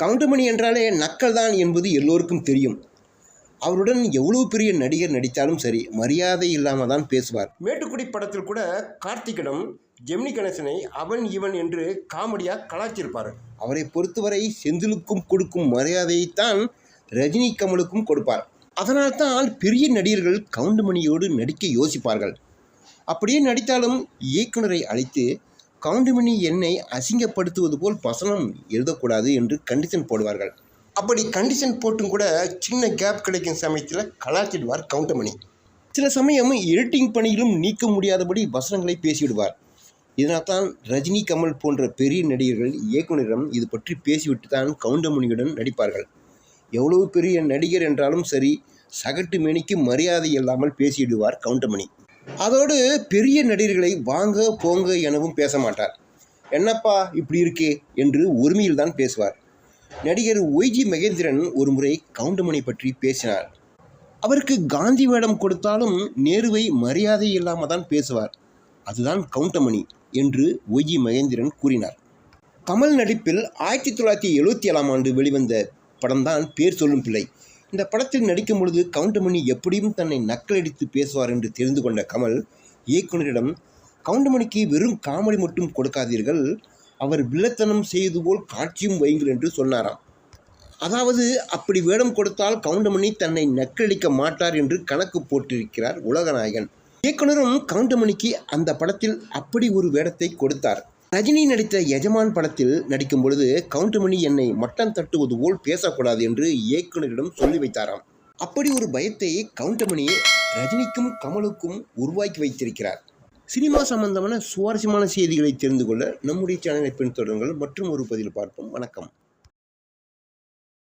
கவுண்டமணி என்றாலே நக்கல் தான் என்பது எல்லோருக்கும் தெரியும். அவருடன் எவ்வளவு பெரிய நடிகர் நடித்தாலும் சரி மரியாதை இல்லாமல் தான் பேசுவார். மேட்டுக்குடி படத்தில் கூட கார்த்திகிடம் ஜெமினி கணேசனை அவன் இவன் என்று காமெடியாக கலாச்சிருப்பார் அவரை பொறுத்தவரை செந்திலுக்கும் கொடுக்கும் மரியாதையைத்தான் ரஜினி கமலுக்கும் கொடுப்பார். அதனால் தான் பெரிய நடிகர்கள் கவுண்டமணியோடு நடிக்க யோசிப்பார்கள். அப்படியே நடித்தாலும் இயக்குனரை அழைத்து கவுண்டமணி என்னை அசிங்கப்படுத்துவது போல் வசனம் எழுதக்கூடாது என்று கண்டிஷன் போடுவார்கள். அப்படி கண்டிஷன் போட்டும் கூட சின்ன கேப் கிடைக்கும் சமயத்தில் கலாச்சிடுவார் கவுண்டமணி. சில சமயம் எடிட்டிங் பணியிலும் நீக்க முடியாதபடி வசனங்களை பேசிவிடுவார். இதனால்தான் ரஜினி கமல் போன்ற பெரிய நடிகர்கள் இயக்குநரிடம் இது பற்றி பேசிவிட்டு தான் கவுண்டமணியுடன் நடிப்பார்கள். எவ்வளவு பெரிய நடிகர் என்றாலும் சரி சகட்டு மேனிக்கு மரியாதை இல்லாமல் பேசிவிடுவார் கவுண்டமணி. அதோடு பெரிய நடிகர்களை வாங்க போங்க எனவும் பேச மாட்டார். என்னப்பா இப்படி இருக்கே? என்று உரிமையில் தான் பேசுவார். நடிகர் ஒய்ஜி மகேந்திரன் ஒருமுறை கவுண்டமணி பற்றி பேசினார். அவருக்கு காந்தி வேடம் கொடுத்தாலும் நேருவை மரியாதை இல்லாமல் தான் பேசுவார். அதுதான் கவுண்டமணி என்று ஒய்ஜி மகேந்திரன் கூறினார். கமல் நடிப்பில் ஆயிரத்தி தொள்ளாயிரத்தி எழுபத்தி ஏழாம் ஆண்டு வெளிவந்த படம்தான் பேர் சொல்லும் பிள்ளை இந்த படத்தில் நடிக்கும் பொழுது கவுண்டமணி எப்படியும் தன்னை நக்கலடித்து பேசுவார் என்று தெரிந்து கொண்ட கமல் இயக்குனரிடம் கவுண்டமணிக்கு வெறும் காமெடி மட்டும் கொடுக்காதீர்கள். அவர் வில்லத்தனம் செய்து போல் காட்சியும் வையுங்கள் என்று சொன்னாராம். அதாவது அப்படி வேடம் கொடுத்தால் கவுண்டமணி தன்னை நக்கலடிக்க மாட்டார் என்று கணக்கு போட்டிருக்கிறார் உலகநாயகன். இயக்குனரும் கவுண்டமணிக்கு அந்த படத்தில் அப்படி ஒரு வேடத்தை கொடுத்தார். ரஜினி நடித்த எஜமான் படத்தில் நடிக்கும் பொழுது கவுண்டமணி என்னை மட்டம் தட்டுவது போல் பேசக்கூடாது என்று இயக்குனரிடம் சொல்லி வைத்தாராம். அப்படி ஒரு பயத்தை கவுண்டமணி ரஜினிக்கும் கமலுக்கும் உருவாக்கி வைத்திருக்கிறார். சினிமா சம்பந்தமான சுவாரஸ்யமான செய்திகளை தெரிந்து கொள்ள நம்முடைய சேனலை பின்தொடருங்கள். மற்றும் ஒரு பதில் பார்ப்போம். வணக்கம்.